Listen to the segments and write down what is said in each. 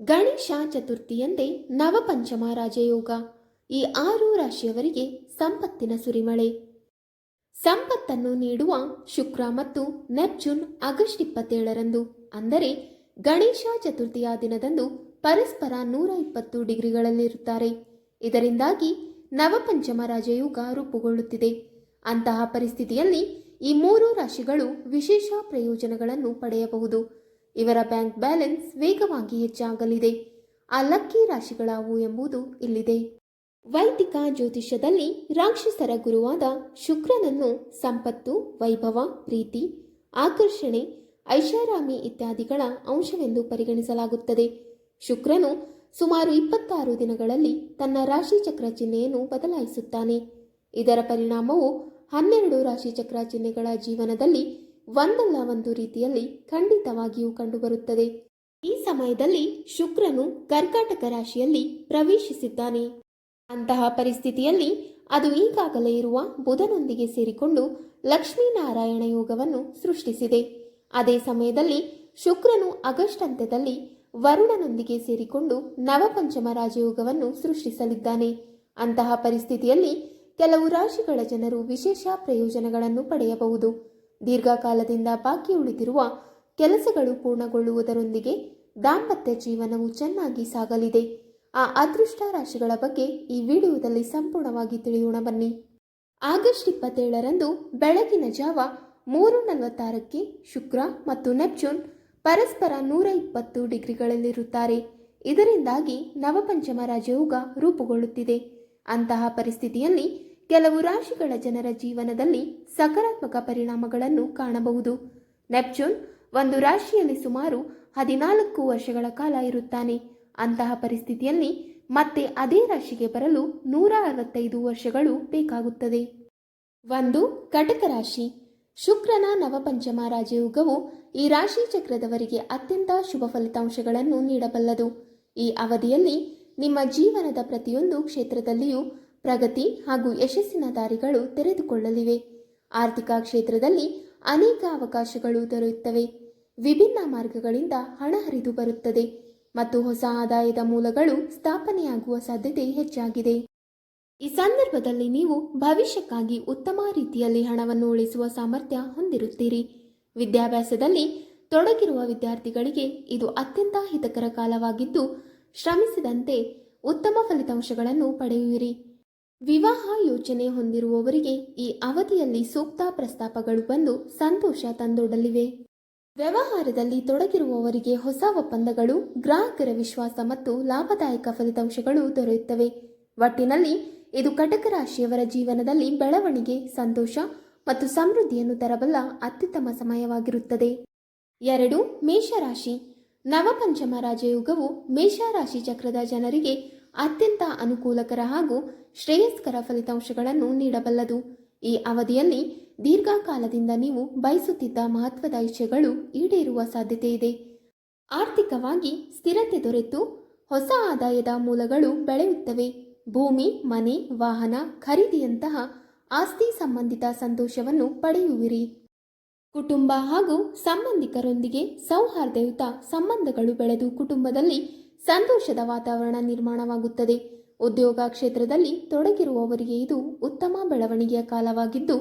ಗಣೇಶ ಚತುರ್ಥಿಯಂದೇ ನವಪಂಚಮ ರಾಜಯೋಗ. ಈ ಆರು ರಾಶಿಯವರಿಗೆ ಸಂಪತ್ತಿನ ಸುರಿಮಳೆ. ಸಂಪತ್ತನ್ನು ನೀಡುವ ಶುಕ್ರ ಮತ್ತು ನೆಪ್ಚೂನ್ ಆಗಸ್ಟ್ ಇಪ್ಪತ್ತೇಳರಂದು, ಅಂದರೆ ಗಣೇಶ ಚತುರ್ಥಿಯ ದಿನದಂದು ಪರಸ್ಪರ ನೂರ ಇಪ್ಪತ್ತು ಡಿಗ್ರಿಗಳಲ್ಲಿರುತ್ತಾರೆ. ಇದರಿಂದಾಗಿ ನವಪಂಚಮ ರಾಜಯೋಗ ರೂಪುಗೊಳ್ಳುತ್ತಿದೆ. ಅಂತಹ ಪರಿಸ್ಥಿತಿಯಲ್ಲಿ ಈ ಮೂರು ರಾಶಿಗಳು ವಿಶೇಷ ಪ್ರಯೋಜನಗಳನ್ನು ಪಡೆಯಬಹುದು. ಇವರ ಬ್ಯಾಂಕ್ ಬ್ಯಾಲೆನ್ಸ್ ವೇಗವಾಗಿ ಹೆಚ್ಚಾಗಲಿದೆ. ಆ ಲಕ್ಕಿ ರಾಶಿಗಳಾವು ಎಂಬುದು ಇಲ್ಲಿದೆ. ವೈದಿಕ ಜ್ಯೋತಿಷ್ಯದಲ್ಲಿ ರಾಕ್ಷಸರ ಗುರುವಾದ ಶುಕ್ರನನ್ನು ಸಂಪತ್ತು, ವೈಭವ, ಪ್ರೀತಿ, ಆಕರ್ಷಣೆ, ಐಷಾರಾಮಿ ಇತ್ಯಾದಿಗಳ ಅಂಶವೆಂದು ಪರಿಗಣಿಸಲಾಗುತ್ತದೆ. ಶುಕ್ರನು ಸುಮಾರು ಇಪ್ಪತ್ತಾರು ದಿನಗಳಲ್ಲಿ ತನ್ನ ರಾಶಿಚಕ್ರ ಚಿಹ್ನೆಯನ್ನು ಬದಲಾಯಿಸುತ್ತಾನೆ. ಇದರ ಪರಿಣಾಮವು ಹನ್ನೆರಡು ರಾಶಿಚಕ್ರ ಚಿಹ್ನೆಗಳ ಜೀವನದಲ್ಲಿ ಒಂದಲ್ಲ ಒಂದು ರೀತಿಯಲ್ಲಿ ಖಂಡಿತವಾಗಿಯೂ ಕಂಡುಬರುತ್ತದೆ. ಈ ಸಮಯದಲ್ಲಿ ಶುಕ್ರನು ಕರ್ಕಾಟಕ ರಾಶಿಯಲ್ಲಿ ಪ್ರವೇಶಿಸಿದ್ದಾನೆ. ಅಂತಹ ಪರಿಸ್ಥಿತಿಯಲ್ಲಿ ಅದು ಈಗಾಗಲೇ ಇರುವ ಬುಧನೊಂದಿಗೆ ಸೇರಿಕೊಂಡು ಲಕ್ಷ್ಮೀನಾರಾಯಣ ಯೋಗವನ್ನು ಸೃಷ್ಟಿಸಿದೆ. ಅದೇ ಸಮಯದಲ್ಲಿ ಶುಕ್ರನು ಆಗಸ್ಟ್ ಅಂತ್ಯದಲ್ಲಿ ವರುಣನೊಂದಿಗೆ ಸೇರಿಕೊಂಡು ನವಪಂಚಮ ರಾಜಯೋಗವನ್ನು ಸೃಷ್ಟಿಸಲಿದ್ದಾನೆ. ಅಂತಹ ಪರಿಸ್ಥಿತಿಯಲ್ಲಿ ಕೆಲವು ರಾಶಿಗಳ ಜನರು ವಿಶೇಷ ಪ್ರಯೋಜನಗಳನ್ನು ಪಡೆಯಬಹುದು. ದೀರ್ಘಕಾಲದಿಂದ ಬಾಕಿ ಉಳಿದಿರುವ ಕೆಲಸಗಳು ಪೂರ್ಣಗೊಳ್ಳುವುದರೊಂದಿಗೆ ದಾಂಪತ್ಯ ಜೀವನವು ಚೆನ್ನಾಗಿ ಸಾಗಲಿದೆ. ಆ ಅದೃಷ್ಟ ರಾಶಿಗಳ ಬಗ್ಗೆ ಈ ವಿಡಿಯೋದಲ್ಲಿ ಸಂಪೂರ್ಣವಾಗಿ ತಿಳಿಯೋಣ ಬನ್ನಿ. ಆಗಸ್ಟ್ ಇಪ್ಪತ್ತೇಳರಂದು ಬೆಳಗಿನ ಜಾವ ಮೂರು ನಲವತ್ತಾರಕ್ಕೆ ಶುಕ್ರ ಮತ್ತು ನೆಪ್ಚೂನ್ ಪರಸ್ಪರ ನೂರ ಇಪ್ಪತ್ತು ಡಿಗ್ರಿಗಳಲ್ಲಿರುತ್ತಾರೆ. ಇದರಿಂದಾಗಿ ನವಪಂಚಮ ರಾಜಯೋಗ ರೂಪುಗೊಳ್ಳುತ್ತಿದೆ. ಅಂತಹ ಪರಿಸ್ಥಿತಿಯಲ್ಲಿ ಕೆಲವು ರಾಶಿಗಳ ಜನರ ಜೀವನದಲ್ಲಿ ಸಕಾರಾತ್ಮಕ ಪರಿಣಾಮಗಳನ್ನು ಕಾಣಬಹುದು. ನೆಪ್ಚೂನ್ ಒಂದು ರಾಶಿಯಲ್ಲಿ ಸುಮಾರು ಹದಿನಾಲ್ಕು ವರ್ಷಗಳ ಕಾಲ ಇರುತ್ತಾನೆ. ಅಂತಹ ಪರಿಸ್ಥಿತಿಯಲ್ಲಿ ಮತ್ತೆ ಅದೇ ರಾಶಿಗೆ ಬರಲು ನೂರ ಅರವತ್ತೈದು ವರ್ಷಗಳು ಬೇಕಾಗುತ್ತದೆ. ಒಂದು ಕಟಕ ರಾಶಿ. ಶುಕ್ರನ ನವಪಂಚಮ ರಾಜಯೋಗವು ಈ ರಾಶಿ ಚಕ್ರದವರಿಗೆ ಅತ್ಯಂತ ಶುಭ ಫಲಿತಾಂಶಗಳನ್ನು ನೀಡಬಲ್ಲದು. ಈ ಅವಧಿಯಲ್ಲಿ ನಿಮ್ಮ ಜೀವನದ ಪ್ರತಿಯೊಂದು ಕ್ಷೇತ್ರದಲ್ಲಿಯೂ ಪ್ರಗತಿ ಹಾಗೂ ಯಶಸ್ಸಿನ ದಾರಿಗಳು ತೆರೆದುಕೊಳ್ಳಲಿವೆ. ಆರ್ಥಿಕ ಕ್ಷೇತ್ರದಲ್ಲಿ ಅನೇಕ ಅವಕಾಶಗಳು ದೊರೆಯುತ್ತವೆ. ವಿಭಿನ್ನ ಮಾರ್ಗಗಳಿಂದ ಹಣ ಹರಿದು ಬರುತ್ತದೆ ಮತ್ತು ಹೊಸ ಆದಾಯದ ಮೂಲಗಳು ಸ್ಥಾಪನೆಯಾಗುವ ಸಾಧ್ಯತೆ ಹೆಚ್ಚಾಗಿದೆ. ಈ ಸಂದರ್ಭದಲ್ಲಿ ನೀವು ಭವಿಷ್ಯಕ್ಕಾಗಿ ಉತ್ತಮ ರೀತಿಯಲ್ಲಿ ಹಣವನ್ನು ಉಳಿಸುವ ಸಾಮರ್ಥ್ಯ ಹೊಂದಿರುತ್ತೀರಿ. ವಿದ್ಯಾಭ್ಯಾಸದಲ್ಲಿ ತೊಡಗಿರುವ ವಿದ್ಯಾರ್ಥಿಗಳಿಗೆ ಇದು ಅತ್ಯಂತ ಹಿತಕರ ಕಾಲವಾಗಿದ್ದು, ಶ್ರಮಿಸಿದಂತೆ ಉತ್ತಮ ಫಲಿತಾಂಶಗಳನ್ನು ಪಡೆಯುವಿರಿ. ವಿವಾಹ ಯೋಚನೆ ಹೊಂದಿರುವವರಿಗೆ ಈ ಅವಧಿಯಲ್ಲಿ ಸೂಕ್ತ ಪ್ರಸ್ತಾಪಗಳು ಬಂದು ಸಂತೋಷ ತಂದೊಡಲಿವೆ ವ್ಯವಹಾರದಲ್ಲಿ ತೊಡಗಿರುವವರಿಗೆ ಹೊಸ ಒಪ್ಪಂದಗಳು, ಗ್ರಾಹಕರ ವಿಶ್ವಾಸ ಮತ್ತು ಲಾಭದಾಯಕ ಫಲಿತಾಂಶಗಳು ದೊರೆಯುತ್ತವೆ. ಒಟ್ಟಿನಲ್ಲಿ ಇದು ಕಟಕ ರಾಶಿಯವರ ಜೀವನದಲ್ಲಿ ಬೆಳವಣಿಗೆ, ಸಂತೋಷ ಮತ್ತು ಸಮೃದ್ಧಿಯನ್ನು ತರಬಲ್ಲ ಅತ್ಯುತ್ತಮ ಸಮಯವಾಗಿರುತ್ತದೆ. ಎರಡು, ಮೇಷರಾಶಿ. ನವಪಂಚಮ ರಾಜಯೋಗವು ಮೇಷರಾಶಿ ಚಕ್ರದ ಜನರಿಗೆ ಅತ್ಯಂತ ಅನುಕೂಲಕರ ಹಾಗೂ ಶ್ರೇಯಸ್ಕರ ಫಲಿತಾಂಶಗಳನ್ನು ನೀಡಬಲ್ಲದು. ಈ ಅವಧಿಯಲ್ಲಿ ದೀರ್ಘಕಾಲದಿಂದ ನೀವು ಬಯಸುತ್ತಿದ್ದ ಮಹತ್ವದ ಇಚ್ಛೆಗಳು ಈಡೇರುವ ಸಾಧ್ಯತೆ ಇದೆ. ಆರ್ಥಿಕವಾಗಿ ಸ್ಥಿರತೆ ದೊರೆತು ಹೊಸ ಆದಾಯದ ಮೂಲಗಳು ಬೆಳೆಯುತ್ತವೆ. ಭೂಮಿ, ಮನೆ, ವಾಹನ ಖರೀದಿಯಂತಹ ಆಸ್ತಿ ಸಂಬಂಧಿತ ಸಂತೋಷವನ್ನು ಪಡೆಯುವಿರಿ. ಕುಟುಂಬ ಹಾಗೂ ಸಂಬಂಧಿಕರೊಂದಿಗೆ ಸೌಹಾರ್ದಯುತ ಸಂಬಂಧಗಳು ಬೆಳೆದು ಕುಟುಂಬದಲ್ಲಿ ಸಂತೋಷದ ವಾತಾವರಣ ನಿರ್ಮಾಣವಾಗುತ್ತದೆ. ಉದ್ಯೋಗ ಕ್ಷೇತ್ರದಲ್ಲಿ ತೊಡಗಿರುವವರಿಗೆ ಇದು ಉತ್ತಮ ಬೆಳವಣಿಗೆಯ ಕಾಲವಾಗಿದ್ದು,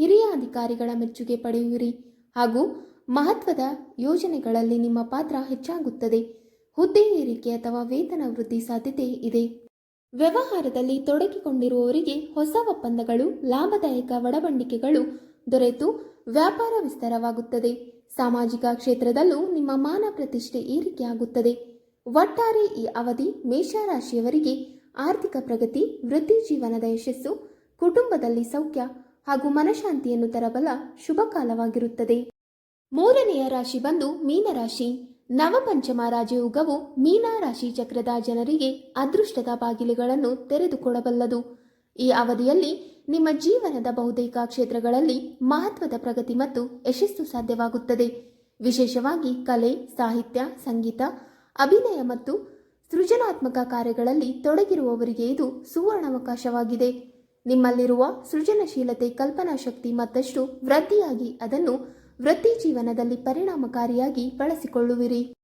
ಹಿರಿಯ ಅಧಿಕಾರಿಗಳ ಮೆಚ್ಚುಗೆ ಪಡೆಯುವಿರಿ. ಹಾಗೂ ಮಹತ್ವದ ಯೋಜನೆಗಳಲ್ಲಿ ನಿಮ್ಮ ಪಾತ್ರ ಹೆಚ್ಚಾಗುತ್ತದೆ. ಹುದ್ದೆ ಏರಿಕೆ ಅಥವಾ ವೇತನ ವೃದ್ಧಿ ಸಾಧ್ಯತೆ ಇದೆ. ವ್ಯವಹಾರದಲ್ಲಿ ತೊಡಗಿಕೊಂಡಿರುವವರಿಗೆ ಹೊಸ ಒಪ್ಪಂದಗಳು, ಲಾಭದಾಯಕ ಒಡಂಬಡಿಕೆಗಳು ದೊರೆತು ವ್ಯಾಪಾರ ವಿಸ್ತಾರವಾಗುತ್ತದೆ. ಸಾಮಾಜಿಕ ಕ್ಷೇತ್ರದಲ್ಲೂ ನಿಮ್ಮ ಮಾನ ಪ್ರತಿಷ್ಠೆ ಏರಿಕೆಯಾಗುತ್ತದೆ. ಒಟ್ಟಾರೆ ಈ ಅವಧಿ ಮೇಷರಾಶಿಯವರಿಗೆ ಆರ್ಥಿಕ ಪ್ರಗತಿ ವೃತ್ತಿ ಜೀವನದ ಯಶಸ್ಸು, ಕುಟುಂಬದಲ್ಲಿ ಸೌಖ್ಯ ಹಾಗೂ ಮನಶಾಂತಿಯನ್ನು ತರಬಲ್ಲ ಶುಭ ಕಾಲವಾಗಿರುತ್ತದೆ. ಮೂರನೆಯ ರಾಶಿ ಬಂದು ಮೀನರಾಶಿ. ನವಪಂಚಮ ರಾಜಯೋಗವು ಮೀನ ರಾಶಿ ಚಕ್ರದ ಜನರಿಗೆ ಅದೃಷ್ಟದ ಬಾಗಿಲುಗಳನ್ನು ತೆರೆದುಕೊಡಬಲ್ಲದು ಈ ಅವಧಿಯಲ್ಲಿ ನಿಮ್ಮ ಜೀವನದ ಬಹುತೇಕ ಕ್ಷೇತ್ರಗಳಲ್ಲಿ ಮಹತ್ವದ ಪ್ರಗತಿ ಮತ್ತು ಯಶಸ್ಸು ಸಾಧ್ಯವಾಗುತ್ತದೆ. ವಿಶೇಷವಾಗಿ ಕಲೆ, ಸಾಹಿತ್ಯ, ಸಂಗೀತ, ಅಭಿನಯ ಮತ್ತು ಸೃಜನಾತ್ಮಕ ಕಾರ್ಯಗಳಲ್ಲಿ ತೊಡಗಿರುವವರಿಗೆ ಇದು ಸುವರ್ಣಾವಕಾಶವಾಗಿದೆ. ನಿಮ್ಮಲ್ಲಿರುವ ಸೃಜನಶೀಲತೆ, ಕಲ್ಪನಾ ಶಕ್ತಿ ಮತ್ತಷ್ಟು ವೃದ್ಧಿಯಾಗಿ ಅದನ್ನು ವೃತ್ತಿ ಜೀವನದಲ್ಲಿ ಪರಿಣಾಮಕಾರಿಯಾಗಿ ಬಳಸಿಕೊಳ್ಳುವಿರಿ.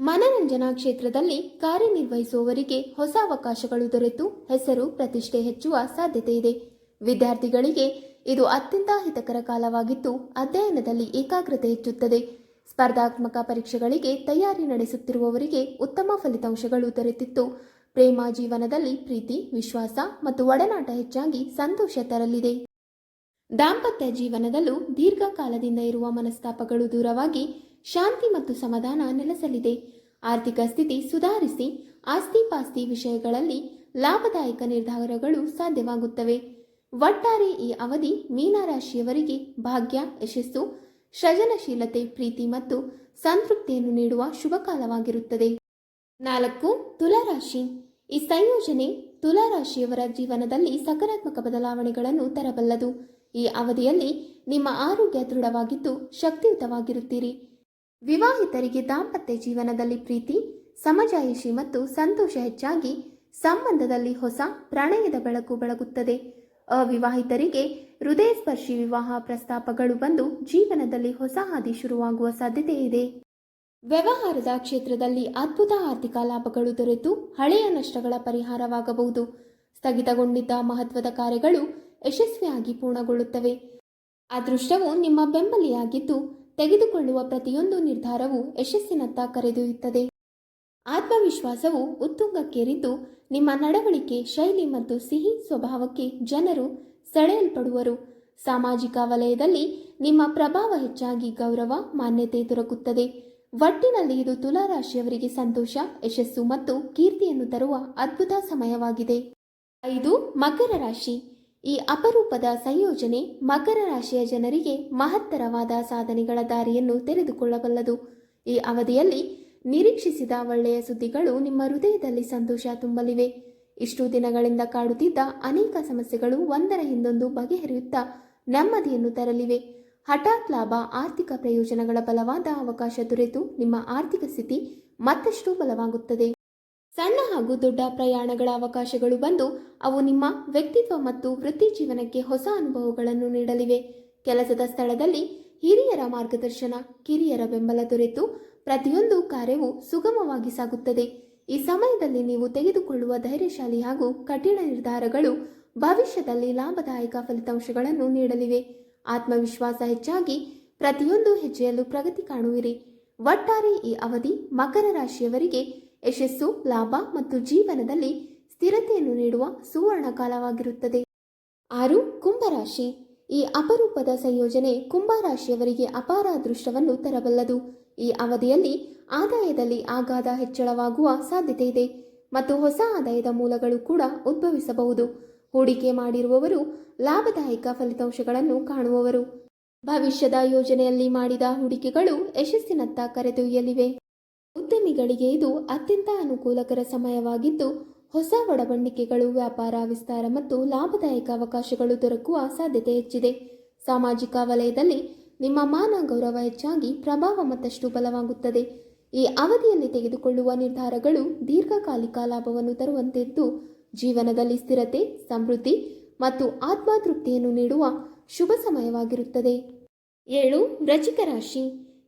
ಮನರಂಜನಾ ಕ್ಷೇತ್ರದಲ್ಲಿ ಕಾರ್ಯನಿರ್ವಹಿಸುವವರಿಗೆ ಹೊಸ ಅವಕಾಶಗಳು ದೊರೆತು ಹೆಸರು ಪ್ರತಿಷ್ಠೆ ಹೆಚ್ಚುವ ಸಾಧ್ಯತೆ ಇದೆ. ವಿದ್ಯಾರ್ಥಿಗಳಿಗೆ ಇದು ಅತ್ಯಂತ ಹಿತಕರ ಕಾಲವಾಗಿದ್ದು, ಅಧ್ಯಯನದಲ್ಲಿ ಏಕಾಗ್ರತೆ ಹೆಚ್ಚುತ್ತದೆ. ಸ್ಪರ್ಧಾತ್ಮಕ ಪರೀಕ್ಷೆಗಳಿಗೆ ತಯಾರಿ ನಡೆಸುತ್ತಿರುವವರಿಗೆ ಉತ್ತಮ ಫಲಿತಾಂಶಗಳು ದೊರೆತಿತ್ತು. ಪ್ರೇಮ ಜೀವನದಲ್ಲಿ ಪ್ರೀತಿ, ವಿಶ್ವಾಸ ಮತ್ತು ಒಡನಾಟ ಹೆಚ್ಚಾಗಿ ಸಂತೋಷ ತರಲಿದೆ. ದಾಂಪತ್ಯ ಜೀವನದಲ್ಲೂ ದೀರ್ಘಕಾಲದಿಂದ ಇರುವ ಮನಸ್ತಾಪಗಳು ದೂರವಾಗಿ ಶಾಂತಿ ಮತ್ತು ಸಮಾಧಾನ ನೆಲೆಸಲಿದೆ. ಆರ್ಥಿಕ ಸ್ಥಿತಿ ಸುಧಾರಿಸಿ ಆಸ್ತಿ ಪಾಸ್ತಿ ವಿಷಯಗಳಲ್ಲಿ ಲಾಭದಾಯಕ ನಿರ್ಧಾರಗಳು ಸಾಧ್ಯವಾಗುತ್ತವೆ. ಒಟ್ಟಾರೆ ಈ ಅವಧಿ ಮೀನರಾಶಿಯವರಿಗೆ ಭಾಗ್ಯ, ಯಶಸ್ಸು ಸೃಜನಶೀಲತೆ, ಪ್ರೀತಿ ಮತ್ತು ಸಂತೃಪ್ತಿಯನ್ನು ನೀಡುವ ಶುಭ ಕಾಲವಾಗಿರುತ್ತದೆ. ನಾಲ್ಕು, ತುಲಾರಾಶಿ. ಈ ಸಂಯೋಜನೆ ತುಲಾರಾಶಿಯವರ ಜೀವನದಲ್ಲಿ ಸಕಾರಾತ್ಮಕ ಬದಲಾವಣೆಗಳನ್ನು ತರಬಲ್ಲದು. ಈ ಅವಧಿಯಲ್ಲಿ ನಿಮ್ಮ ಆರೋಗ್ಯ ದೃಢವಾಗಿದ್ದು ಶಕ್ತಿಯುತವಾಗಿರುತ್ತೀರಿ. ವಿವಾಹಿತರಿಗೆ ದಾಂಪತ್ಯ ಜೀವನದಲ್ಲಿ ಪ್ರೀತಿ, ಸಮಜಾಯಿಷಿ ಮತ್ತು ಸಂತೋಷ ಹೆಚ್ಚಾಗಿ ಸಂಬಂಧದಲ್ಲಿ ಹೊಸ ಪ್ರಣಯದ ಬೆಳಕು ಬೆಳಗುತ್ತದೆ. ಅವಿವಾಹಿತರಿಗೆ ಹೃದಯ ಸ್ಪರ್ಶಿ ವಿವಾಹ ಪ್ರಸ್ತಾಪಗಳು ಬಂದು ಜೀವನದಲ್ಲಿ ಹೊಸ ಹಾದಿ ಶುರುವಾಗುವ ಸಾಧ್ಯತೆ ಇದೆ. ವ್ಯವಹಾರದ ಕ್ಷೇತ್ರದಲ್ಲಿ ಅದ್ಭುತ ಆರ್ಥಿಕ ಲಾಭಗಳು ದೊರೆತು ಹಳೆಯ ನಷ್ಟಗಳ ಪರಿಹಾರವಾಗಬಹುದು. ಸ್ಥಗಿತಗೊಂಡಿದ್ದ ಮಹತ್ವದ ಕಾರ್ಯಗಳು ಯಶಸ್ವಿಯಾಗಿ ಪೂರ್ಣಗೊಳ್ಳುತ್ತವೆ. ಅದೃಷ್ಟವು ನಿಮ್ಮ ಬೆಂಬಲಿಯಾಗಿದ್ದು, ತೆಗೆದುಕೊಳ್ಳುವ ಪ್ರತಿಯೊಂದು ನಿರ್ಧಾರವು ಯಶಸ್ಸಿನತ್ತ ಕರೆದೊಯ್ಯುತ್ತದೆ. ಆತ್ಮವಿಶ್ವಾಸವು ಉತ್ತುಂಗಕ್ಕೇರಿದ್ದು ನಿಮ್ಮ ನಡವಳಿಕೆ, ಶೈಲಿ ಮತ್ತು ಸಿಹಿ ಸ್ವಭಾವಕ್ಕೆ ಜನರು ಸೆಳೆಯಲ್ಪಡುವರು. ಸಾಮಾಜಿಕ ವಲಯದಲ್ಲಿ ನಿಮ್ಮ ಪ್ರಭಾವ ಹೆಚ್ಚಾಗಿ ಗೌರವ, ಮಾನ್ಯತೆ ದೊರಕುತ್ತದೆ. ಒಟ್ಟಿನಲ್ಲಿ ಇದು ತುಲಾರಾಶಿಯವರಿಗೆ ಸಂತೋಷ, ಯಶಸ್ಸು ಮತ್ತು ಕೀರ್ತಿಯನ್ನು ತರುವ ಅದ್ಭುತ ಸಮಯವಾಗಿದೆ. ಐದು, ಮಕರ ರಾಶಿ. ಈ ಅಪರೂಪದ ಸಂಯೋಜನೆ ಮಕರ ರಾಶಿಯ ಜನರಿಗೆ ಮಹತ್ತರವಾದ ಸಾಧನೆಗಳ ದಾರಿಯನ್ನು ತೆರೆದುಕೊಳ್ಳಬಲ್ಲದು. ಈ ಅವಧಿಯಲ್ಲಿ ನಿರೀಕ್ಷಿಸಿದ ಒಳ್ಳೆಯ ಸುದ್ದಿಗಳು ನಿಮ್ಮ ಹೃದಯದಲ್ಲಿ ಸಂತೋಷ ತುಂಬಲಿವೆ. ಇಷ್ಟು ದಿನಗಳಿಂದ ಕಾಡುತ್ತಿದ್ದ ಅನೇಕ ಸಮಸ್ಯೆಗಳು ಒಂದರ ಹಿಂದೊಂದು ಬಗೆಹರಿಯುತ್ತಾ ನೆಮ್ಮದಿಯನ್ನು ತರಲಿವೆ. ಹಠಾತ್ ಲಾಭ, ಆರ್ಥಿಕ ಪ್ರಯೋಜನಗಳ ಬಲವಾದ ಅವಕಾಶ ದೊರೆತು. ನಿಮ್ಮ ಆರ್ಥಿಕ ಸ್ಥಿತಿ ಮತ್ತಷ್ಟು ಬಲವಾಗುತ್ತದೆ. ಸಣ್ಣ ಹಾಗೂ ದೊಡ್ಡ ಪ್ರಯಾಣಗಳ ಅವಕಾಶಗಳು ಬಂದು ಅವು ನಿಮ್ಮ ವ್ಯಕ್ತಿತ್ವ ಮತ್ತು ವೃತ್ತಿ ಜೀವನಕ್ಕೆ ಹೊಸ ಅನುಭವಗಳನ್ನು ನೀಡಲಿವೆ. ಕೆಲಸದ ಸ್ಥಳದಲ್ಲಿ ಹಿರಿಯರ ಮಾರ್ಗದರ್ಶನ, ಕಿರಿಯರ ಬೆಂಬಲ ದೊರೆತು. ಪ್ರತಿಯೊಂದು ಕಾರ್ಯವು ಸುಗಮವಾಗಿ ಸಾಗುತ್ತದೆ. ಈ ಸಮಯದಲ್ಲಿ ನೀವು ತೆಗೆದುಕೊಳ್ಳುವ ಧೈರ್ಯಶಾಲಿ ಹಾಗೂ ಕಠಿಣ ನಿರ್ಧಾರಗಳು ಭವಿಷ್ಯದಲ್ಲಿ ಲಾಭದಾಯಕ ಫಲಿತಾಂಶಗಳನ್ನು ನೀಡಲಿವೆ. ಆತ್ಮವಿಶ್ವಾಸ ಹೆಚ್ಚಾಗಿ ಪ್ರತಿಯೊಂದು ಹೆಜ್ಜೆಯಲ್ಲೂ ಪ್ರಗತಿ ಕಾಣುವಿರಿ. ಒಟ್ಟಾರೆ ಈ ಅವಧಿ ಮಕರ ರಾಶಿಯವರಿಗೆ ಯಶಸ್ಸು, ಲಾಭ ಮತ್ತು ಜೀವನದಲ್ಲಿ ಸ್ಥಿರತೆಯನ್ನು ನೀಡುವ ಸುವರ್ಣ ಕಾಲವಾಗಿರುತ್ತದೆ. ಆರು ಕುಂಭರಾಶಿ ಈ ಅಪರೂಪದ ಸಂಯೋಜನೆ ಕುಂಭರಾಶಿಯವರಿಗೆ ಅಪಾರ ಅದೃಷ್ಟವನ್ನು ತರಬಲ್ಲದು. ಈ ಅವಧಿಯಲ್ಲಿ ಆದಾಯದಲ್ಲಿ ಆಗಾಧ ಹೆಚ್ಚಳವಾಗುವ ಸಾಧ್ಯತೆ ಇದೆ ಮತ್ತು ಹೊಸ ಆದಾಯದ ಮೂಲಗಳು ಕೂಡ ಉದ್ಭವಿಸಬಹುದು. ಹೂಡಿಕೆ ಮಾಡಿರುವವರು ಲಾಭದಾಯಕ ಫಲಿತಾಂಶಗಳನ್ನು ಕಾಣುವವರು. ಭವಿಷ್ಯದ ಯೋಜನೆಯಲ್ಲಿ ಮಾಡಿದ ಹೂಡಿಕೆಗಳು ಯಶಸ್ಸಿನತ್ತ ಕರೆದೊಯ್ಯಲಿವೆ. ಉದ್ಯಮಿಗಳಿಗೆ ಇದು ಅತ್ಯಂತ ಅನುಕೂಲಕರ ಸಮಯವಾಗಿದ್ದು, ಹೊಸ ಒಡಬಂಡಿಕೆಗಳು, ವ್ಯಾಪಾರ ವಿಸ್ತಾರ ಮತ್ತು ಲಾಭದಾಯಕ ಅವಕಾಶಗಳು ದೊರಕುವ ಸಾಧ್ಯತೆ ಹೆಚ್ಚಿದೆ. ಸಾಮಾಜಿಕ ವಲಯದಲ್ಲಿ ನಿಮ್ಮ ಮಾನ ಗೌರವ ಹೆಚ್ಚಾಗಿ ಪ್ರಭಾವ ಮತ್ತಷ್ಟು ಬಲವಾಗುತ್ತದೆ. ಈ ಅವಧಿಯಲ್ಲಿ ತೆಗೆದುಕೊಳ್ಳುವ ನಿರ್ಧಾರಗಳು ದೀರ್ಘಕಾಲಿಕ ಲಾಭವನ್ನು ತರುವಂತಿದ್ದು ಜೀವನದಲ್ಲಿ ಸ್ಥಿರತೆ, ಸಮೃದ್ಧಿ ಮತ್ತು ಆತ್ಮತೃಪ್ತಿಯನ್ನು ನೀಡುವ ಶುಭ ಸಮಯವಾಗಿರುತ್ತದೆ. ಏಳು ವೃಚಿಕ ರಾಶಿ.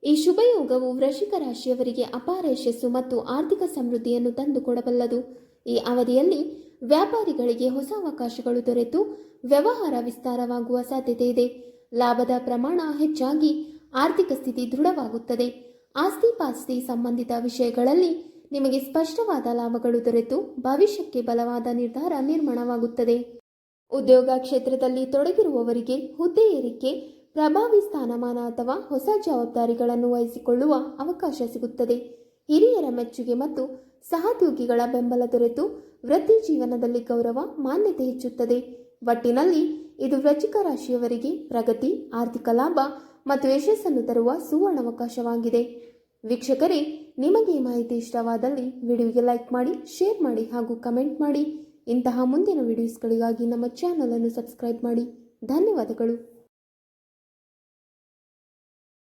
ಈ ಶುಭಯೋಗವು ವೃಶ್ಚಿಕ ರಾಶಿಯವರಿಗೆ ಅಪಾರ ಯಶಸ್ಸು ಮತ್ತು ಆರ್ಥಿಕ ಸಮೃದ್ಧಿಯನ್ನು ತಂದುಕೊಡಬಲ್ಲದು. ಈ ಅವಧಿಯಲ್ಲಿ ವ್ಯಾಪಾರಿಗಳಿಗೆ ಹೊಸ ಅವಕಾಶಗಳು ದೊರೆತು ವ್ಯವಹಾರ ವಿಸ್ತಾರವಾಗುವ ಸಾಧ್ಯತೆ ಇದೆ. ಲಾಭದ ಪ್ರಮಾಣ ಹೆಚ್ಚಾಗಿ ಆರ್ಥಿಕ ಸ್ಥಿತಿ ದೃಢವಾಗುತ್ತದೆ. ಆಸ್ತಿ ಪಾಸ್ತಿ ಸಂಬಂಧಿತ ವಿಷಯಗಳಲ್ಲಿ ನಿಮಗೆ ಸ್ಪಷ್ಟವಾದ ಲಾಭಗಳು ದೊರೆತು ಭವಿಷ್ಯಕ್ಕೆ ಬಲವಾದ ನಿರ್ಧಾರ ನಿರ್ಮಾಣವಾಗುತ್ತದೆ. ಉದ್ಯೋಗ ಕ್ಷೇತ್ರದಲ್ಲಿ ತೊಡಗಿರುವವರಿಗೆ ಹುದ್ದೆ ಏರಿಕೆ, ಪ್ರಭಾವಿ ಸ್ಥಾನಮಾನ ಅಥವಾ ಹೊಸ ಜವಾಬ್ದಾರಿಗಳನ್ನು ವಹಿಸಿಕೊಳ್ಳುವ ಅವಕಾಶ ಸಿಗುತ್ತದೆ. ಹಿರಿಯರ ಮೆಚ್ಚುಗೆ ಮತ್ತು ಸಹೋದ್ಯೋಗಿಗಳ ಬೆಂಬಲ ದೊರೆತು ವೃತ್ತಿ ಜೀವನದಲ್ಲಿ ಗೌರವ, ಮಾನ್ಯತೆ ಹೆಚ್ಚುತ್ತದೆ. ಒಟ್ಟಿನಲ್ಲಿ ಇದು ವೃಚ್ಚಿಕ ರಾಶಿಯವರಿಗೆ ಪ್ರಗತಿ, ಆರ್ಥಿಕ ಲಾಭ ಮತ್ತು ಯಶಸ್ಸನ್ನು ತರುವ ಸುವರ್ಣಾವಕಾಶವಾಗಿದೆ ವೀಕ್ಷಕರೇ, ನಿಮಗೆ ಮಾಹಿತಿ ಇಷ್ಟವಾದಲ್ಲಿ ವಿಡಿಯೋಗೆ ಲೈಕ್ ಮಾಡಿ, ಶೇರ್ ಮಾಡಿ ಹಾಗೂ ಕಮೆಂಟ್ ಮಾಡಿ. ಇಂತಹ ಮುಂದಿನ ವಿಡಿಯೋಸ್ಗಳಿಗಾಗಿ ನಮ್ಮ ಚಾನಲನ್ನು ಸಬ್ಸ್ಕ್ರೈಬ್ ಮಾಡಿ. ಧನ್ಯವಾದಗಳು.